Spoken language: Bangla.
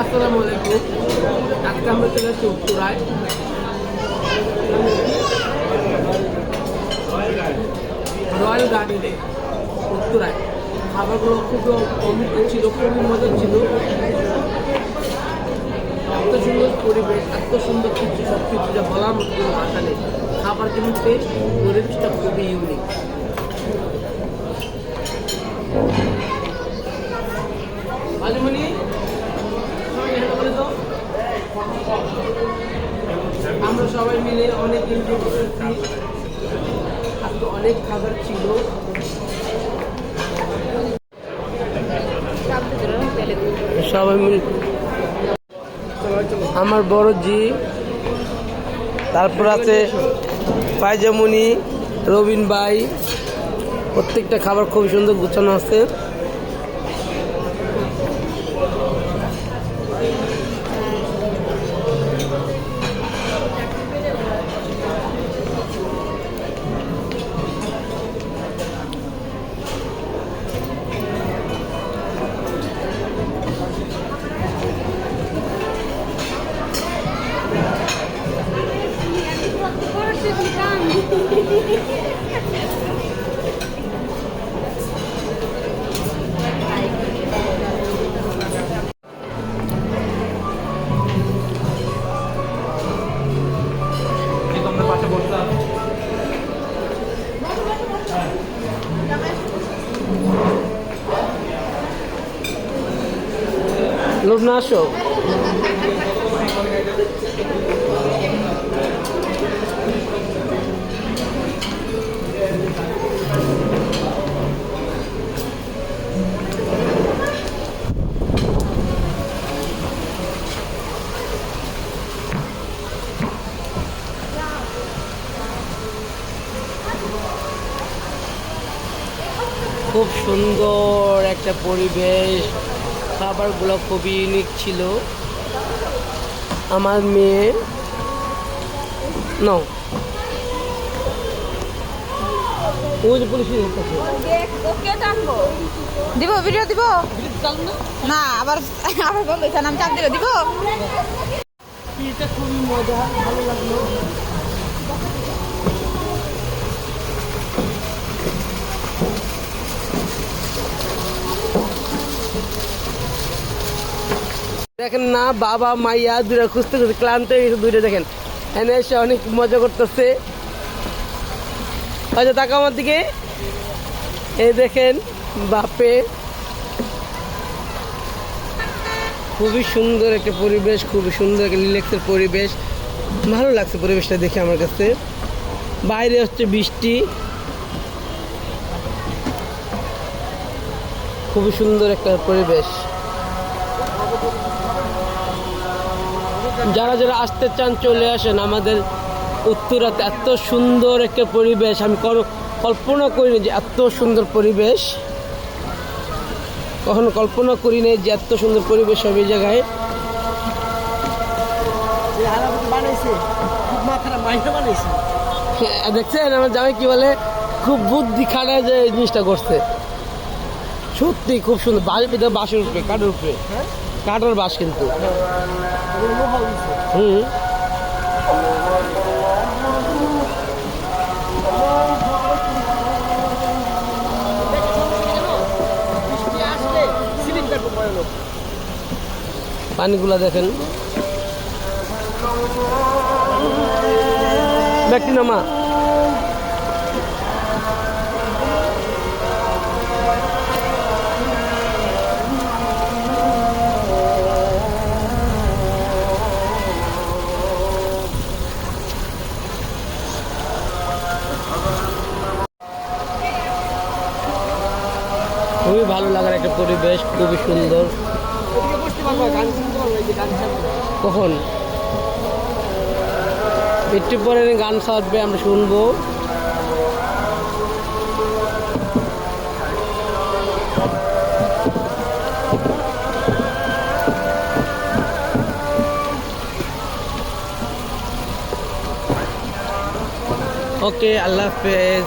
আসসালামু আলাইকুম। আজকে আমরা চলে আসছি উত্তরায়। রয়্যাল গার্ডেনে, উত্তরায়। খাবারগুলো খুব অমৃত ছিল, খুবই মজা ছিল। এত সুন্দর পরিবেশ, এত সুন্দর কিছু সব কিছু যা বলার মতো কোনো ভাষা নেই। খাবার কিন্তু পরিবেশটা খুবই ইউনিক মাঝে আমরা অনেক অনেক খাবার ছিল। সবাই মিলে আমার বড় জি তারপর আছে পায়জামুনি, রবিন ভাই, প্রত্যেকটা খাবার খুব সুন্দর গুছানো আছে। লোক না খুব সুন্দর একটা পরিবেশ। খাবারগুলো খুবই ইউনিক ছিল। আমার মেয়ে নাও টানবো। দিব ভিডিও দিব? না আবার নাম চাপ দিলে দিব? খুবই মজা ভালো লাগল। দেখেন না, বাবা, মাইয়া দুটা খুঁজতে খুঁজতে ক্লান্ত হয়ে গেছে দুইটা, দেখেন। এনে এসে অনেক মজা করতেছে। আচ্ছা তাকা আমার দিকে। এই দেখেন, বাপে। খুবই সুন্দর একটা পরিবেশ, খুবই সুন্দর একটা রিল্যাক্সের পরিবেশ। ভালো লাগছে পরিবেশটা দেখে আমার কাছে। বাইরে হচ্ছে বৃষ্টি। খুবই সুন্দর একটা পরিবেশ। যারা যারা আসতে চান চলে আসেন। আমাদের উত্তরাতে এত সুন্দর একটা পরিবেশ। আমি কল্পনা করিনি যে এত সুন্দর পরিবেশ। কখনো কল্পনা করি নাই যে এত সুন্দর পরিবেশ হবে এই জায়গায়। হ্যাঁ, দেখছেন আমার জামাই কি বলে? খুব বুদ্ধি খাটায় যে জিনিসটা করছে। সত্যি খুব সুন্দর। ভিতরে বাসের উপরে কাঠের উপরে। কাঠের বাস কিন্তু। হুম। পানিগুলা দেখেন। ব্যক্তি নামা। ভালো লাগার একটা পরিবেশ, খুবই সুন্দর। কখন? একটু পরে গান সাজবে, আমরা শুনব। ওকে আল্লাহ হাফেজ।